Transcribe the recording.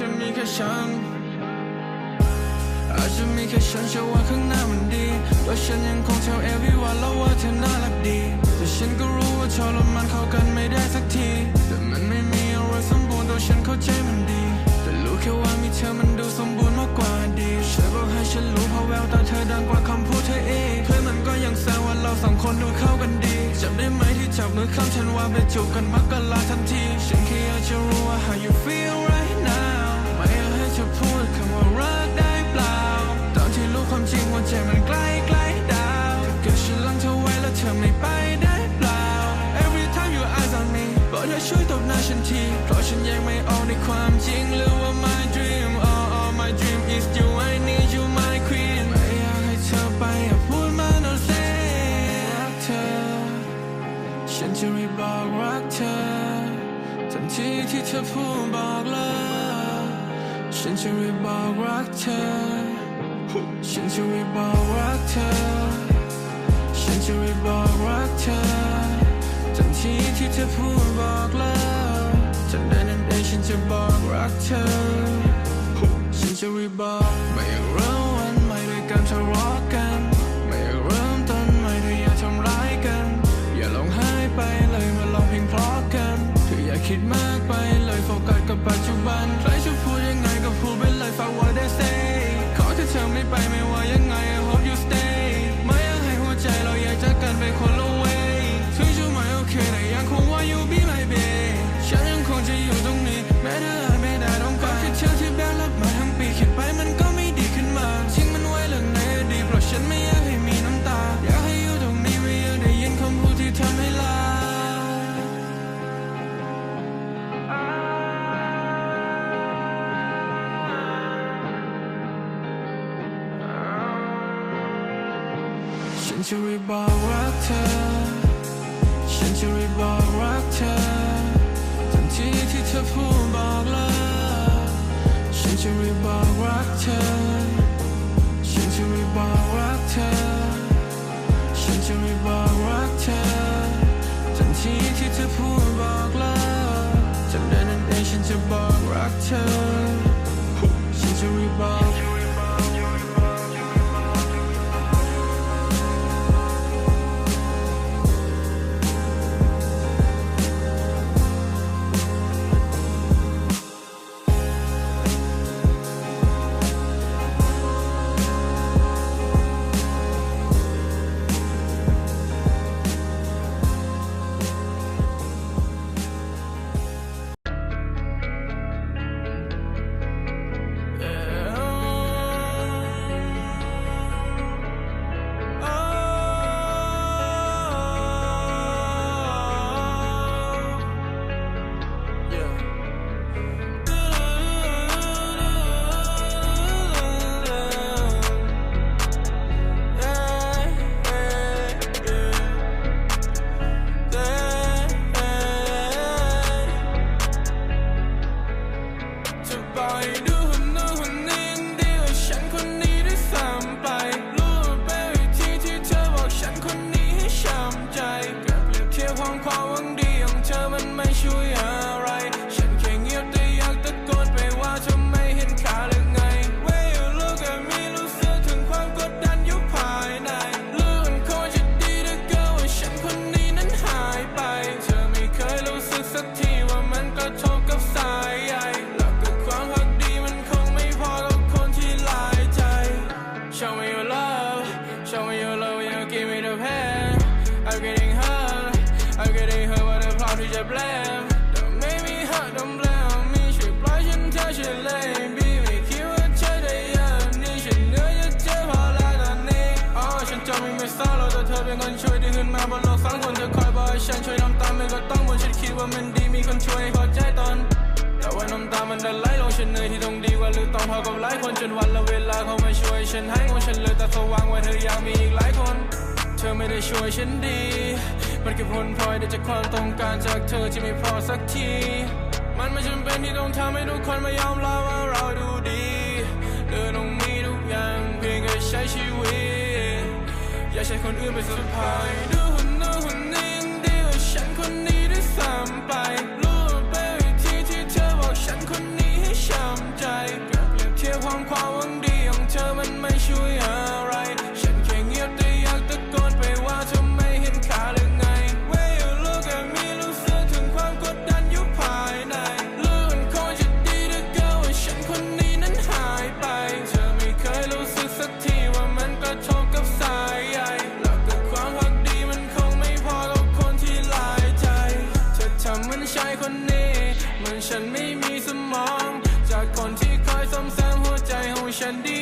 จะมีแค่ฉัน อาจจะมีแค่ฉันเชื่อว่าข้างหน้ามันดีเพราะฉันยังคง tell everyone แล้วว่าเธอน่ารักดี แต่ฉันก็รู้ว่าชอลมันเข้ากันไม่ได้สักที แต่มันไม่มีอะไรสมบูรณ์ตัวฉันเข้าใจมันดี แต่รู้แค่ว่ามีเธอมันดูสมบูรณ์มากกว่าดีช่วยบอกให้ฉันรู้เพราะแววตาเธอดังกว่าคำพูดเธอเองเพื่อนมันก็ยังแซวว่าเราสองคนดูเข้ากันดีจำได้ไหมที่จับมือข้างฉันว่าไปจูบกันมักกะลาทันที ฉันแค่อยากจะรู้ว่า how you feel right เธอพูดคำว่ารักได้เปล่า ตอนที่รู้ความจริงว่าใจมันใกล้ใกล้ดาวถ้าเกิดฉันลังเธอไว้แล้วเธอไม่ไปได้เปล่า Every time your eyes on me บอกเธอช่วยตบหน้าฉันทีเพราะฉันยังไม่ออกในความจริงหรือว่า my dream oh oh my dream is you I need you my queen ไม่อยากให้เธอไปอย่าพูดมา no say รักเธอ ฉันจะรีบบอกรักเธอทันทีที่เธอพูดบอกเลิก ฉันจะรีบบอกรักเธอ ฉันจะรีบบอกรักเธอ ฉันจะรีบบอกรักเธอทันทีที่เธอพูดบอกเลิกทันใดนั้นเองฉันจะบอกรักเธอ ฉันจะรีบบอกไม่อยากเริ่มวันใหม่ด้วยการทะเลาะกัน ไม่อยากเริ่มต้นใหม่ด้วยอย่าทำร้ายกัน อย่าลองหายไปเลยมาลองเพลงเพราะกันคืออย่าคิดมากไปเลยโฟกัสกับปัจจุบันใครจะพูดยังไง ก็พูดไปเลยฝาก what they say ขอที่เธอไม่ไปไม่ว่ายังไง ฉันจะรีบบอกรักเธอ ฉันจะรีบบอกรักเธอทันทีที่เธอพูดบอกเลิกฉันจะรีบบอกรักเธอ ฉันจะรีบบอกรักเธอ blame Don't make me hurt don't blame me ช่วยปล่อยฉันเธอช่วยเลย Be ไม่คิดว่าเธอได้เยอะนี่ฉันเหนื่อยจะเจอพอแล้วตอนนี้อ๋อฉันจะไม่ไม่เศร้าแล้วแต่เธอเป็นคนช่วยที่ขึ้นมาบนโลกสองคนเธอคอยบอกให้ฉันช่วยทำตามไม่ก็ต้องบนฉันคิดว่ามันดีมีคนช่วยให้เข้าใจตอนแต่ว่าน้ำตามันเดินไหลลงฉันเหนื่อยที่ต้องดีกว่าหรือต้องพอกับหลายคนจนวันละเวลาเขาไม่ช่วยฉันให้งงฉันเลยแต่สว่างว่าเธออยากมีอีกหลายคน เธอไม่ได้ช่วยฉันดี มันแค่ผลพลอยได้จากความต้องการจากเธอที่ไม่พอสักที มันไม่จำเป็นที่ต้องทำให้ทุกคนมายอมรับว่าเราดูดีเธอต้องมีทุกอย่างเพียงแค่ใช้ชีวิต อย่าใช้คนอื่นไปสุดท้าย ฉันไม่